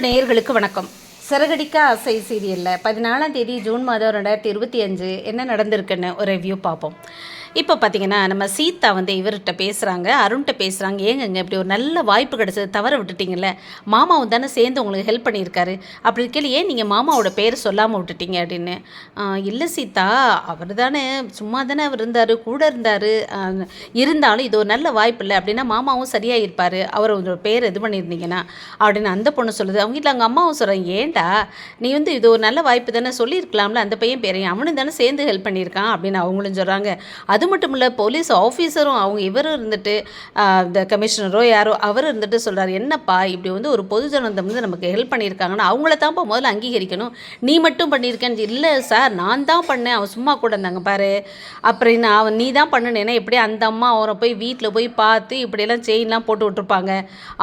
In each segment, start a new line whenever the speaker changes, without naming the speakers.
நேயர்களுக்கு வணக்கம். சிறகடிக்க ஆசை சீரியலில் பதினாலாம் தேதி ஜூன் மாதம் ரெண்டாயிரத்தி இருபத்தி அஞ்சு என்ன நடந்திருக்குன்னு ஒரு ரிவ்யூ பார்ப்போம். இப்போ பார்த்தீங்கன்னா நம்ம சீதா வந்து இவர்கிட்ட பேசுகிறாங்க அருண்கிட்ட பேசுகிறாங்க ஏங்கங்க இப்படி ஒரு நல்ல வாய்ப்பு கிடச்சது தவற விட்டுட்டீங்கல்ல? மாமாவும் தானே சேர்ந்து உங்களுக்கு ஹெல்ப் பண்ணியிருக்காரு. அப்படி இருக்கையில் ஏன் நீங்கள் மாமாவோட பேர் சொல்லாமல் விட்டுட்டீங்க அப்படின்னு? இல்லை சீதா அவர் தானே சும்மா தானே அவர் இருந்தார் கூட இருந்தார். இருந்தாலும் இது ஒரு நல்ல வாய்ப்பு இல்லை. அப்படின்னா மாமாவும் சரியாக இருப்பார் அவர் உங்களோட பேர் இது பண்ணியிருந்தீங்கன்னா அப்படின்னு அந்த பொண்ணு சொல்லுது. அவங்க வீட்டில் அவங்க அம்மாவும் சொல்கிறாங்க ஏன்டா நீ வந்து இது ஒரு நல்ல வாய்ப்பு தானே சொல்லியிருக்கலாம்ல அந்த பையன் பேரையும் அவனும் தானே சேர்ந்து ஹெல்ப் பண்ணியிருக்கான் அப்படின்னு அவங்களும் சொல்கிறாங்க அது அது மட்டும் இல்லை போலீஸ் ஆஃபீஸரும் அவங்க இவரும் இருந்துட்டு இந்த கமிஷனரோ யாரோ அவர் இருந்துட்டு சொல்கிறார் என்னப்பா இப்படி வந்து ஒரு பொதுஜனத்தை வந்து நமக்கு ஹெல்ப் பண்ணியிருக்காங்கன்னா அவங்கள தான்ப்பா முதல்ல அங்கீகரிக்கணும். நீ மட்டும் பண்ணியிருக்கேன்னு இல்லை சார் நான் தான் பண்ணேன். அவன் சும்மா கூட இருந்தாங்க பாரு. அப்படின்னு அவன் நீ தான் பண்ணுனேன்னா எப்படி அந்த அம்மா அவரை போய் வீட்டில் போய் பார்த்து இப்படியெல்லாம் செயின்லாம் போட்டு விட்ருப்பாங்க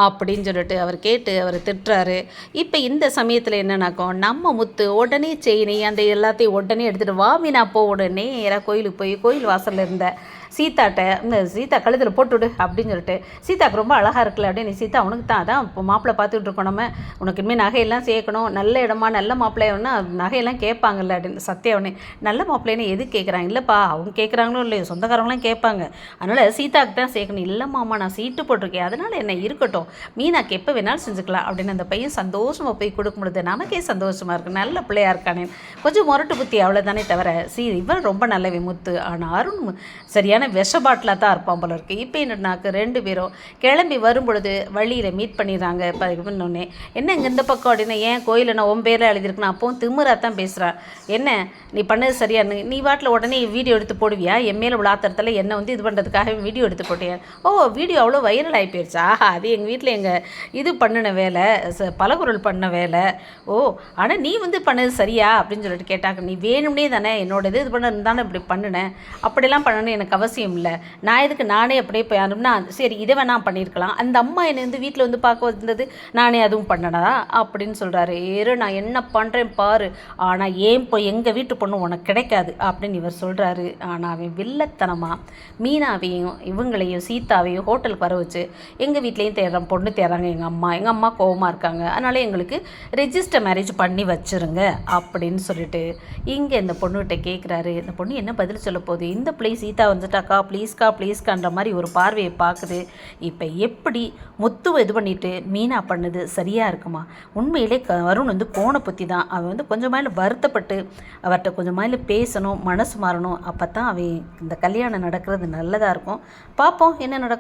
அப்படின்னு சொல்லிட்டு அவர் கேட்டு அவர் திட்டுறாரு. இப்போ இந்த சமயத்தில் என்னன்னாக்கும் நம்ம முத்து உடனே செயினி அந்த எல்லாத்தையும் உடனே எடுத்துகிட்டு வா மீனா போ உடனே நேராக கோயிலுக்கு போய் கோயில் வாசலில் இருந்த சீதாட்ட இந்த சீதா கழுத்தில் போட்டுவிடு அப்படின்னு சொல்லிட்டு சீதாக்கு ரொம்ப அழகாக இருக்குல்ல அப்படின்னு சீதா உனக்கு தான் அதான் இப்போ மாப்பிள்ளை பார்த்துட்டு இருக்கோம் நம்ம. உனக்கு இனிமேல் நகையெல்லாம் சேர்க்கணும் நல்ல இடமா நல்ல மாப்பிள்ளையோன்னா நகையெல்லாம் கேட்பாங்கல்ல அப்படின்னு சத்தியா உடனே நல்ல மாப்பிள்ளைன்னு எது கேட்குறாங்க? இல்லைப்பா அவங்க கேட்குறாங்களோ இல்லையோ சொந்தக்காரங்களாம் கேட்பாங்க. அதனால் சீதாக்கு தான் சேர்க்கணும். இல்லை மாமா நான் சீட்டு போட்டிருக்கேன். அதனால் என்ன இருக்கட்டும். மீனாக்கு எப்போ வேணாலும் செஞ்சுக்கலாம் அப்படின்னு அந்த பையன் சந்தோஷமாக போய் கொடுக்கும் பொழுது நமக்கே சந்தோஷமாக இருக்குது நல்ல பிள்ளையா இருக்கானே கொஞ்சம் முரட்டு புத்தி அவ்வளோதானே தவிர சீ இவன் ரொம்ப நல்ல விமுத்து ஆனால் அருண் சரியான விஷ பாட்டிலாக தான் இருப்பான் போல இருக்கு. இப்போ என்னன்னாக்கு ரெண்டு பேரும் கிளம்பி வரும்பொழுது வழியில் மீட் பண்ணிடுறாங்க இப்போ இன்னொன்னே என்ன இங்கே இந்த பக்கம் அப்படின்னா ஏன் கோயிலில் நான் உன் பேரில் எழுதியிருக்கேன்? அப்போவும் திமிரா தான் பேசுகிறான் என்ன? நீ பண்ணது சரியா? நீ வாட்டில் உடனே வீடியோ எடுத்து போடுவியா? என் மேலே விழாத்திரத்தில் என்ன வந்து இது பண்ணுறதுக்காக வீடியோ எடுத்து போட்டியா? ஓ வீடியோ அவ்வளோ வைரல் ஆகி போயிடுச்சு ஆஹா அது எங்கள் வீட்டில் எங்கள் இது பண்ணின வேலை ச- பலகுரல் பண்ண வேலை. ஓ ஆனால் நீ வந்து பண்ணது சரியா? அப்படின்னு சொல்லிட்டு கேட்டாங்க. நீ வேணும்னே தானே என்னோட இது இது பண்ண தானே இப்படி பண்ணினேன் அப்படிலாம் பண்ணணும்னு எனக்கு அவசியம் அவசியம் இல்லை நான் எதுக்கு நானே அப்படியே போய் சரி இதை வேணா பண்ணியிருக்கலாம் அந்த அம்மா என்னை வந்து வீட்டில் வந்து பார்க்க வந்தது நானே அதுவும் பண்ணனதா அப்படின்னு சொல்கிறாரு ஏறு நான் என்ன பண்ணுறேன் பாரு. ஆனால் ஏன் போய் எங்கள் வீட்டு பொண்ணு உனக்கு கிடைக்காது அப்படின்னு இவர் சொல்கிறாரு ஆனால் அவன் வில்லத்தனமாக மீனாவையும் இவங்களையும் சீதாவையும் ஹோட்டலுக்கு வர வச்சு எங்கள் வீட்லேயும் தேடுறான் பொண்ணு தேடுறாங்க எங்கள் அம்மா. எங்கள் அம்மா கோவமாக இருக்காங்க. அதனால் எங்களுக்கு ரெஜிஸ்டர் மேரேஜ் பண்ணி வச்சிருங்க அப்படின்னு சொல்லிட்டு இங்கே இந்த பொண்ணுகிட்ட கேட்குறாரு இந்த பொண்ணு என்ன பதில் சொல்ல போகுது? இந்த பிள்ளை சீதா வந்துட்டாக்கா ப்ளீஸ்க்கா ப்ளீஸ்கான்ற மாதிரி ஒரு பார்வையை பார்க்குது. இப்போ எப்படி முத்துவை இது பண்ணிட்டு மீனா பண்ணுது சரியாக இருக்குமா? உண்மையிலே க வருண் வந்து கோண புத்தி தான். அவன் வந்து கொஞ்சமாயில வருத்தப்பட்டு அவர்கிட்ட கொஞ்சமாயில பேசணும் மனசு மாறணும். அப்போ தான் அவன் இந்த கல்யாணம் நடக்கிறது நல்லதாக இருக்கும். பார்ப்போம் என்ன நடக்கும்.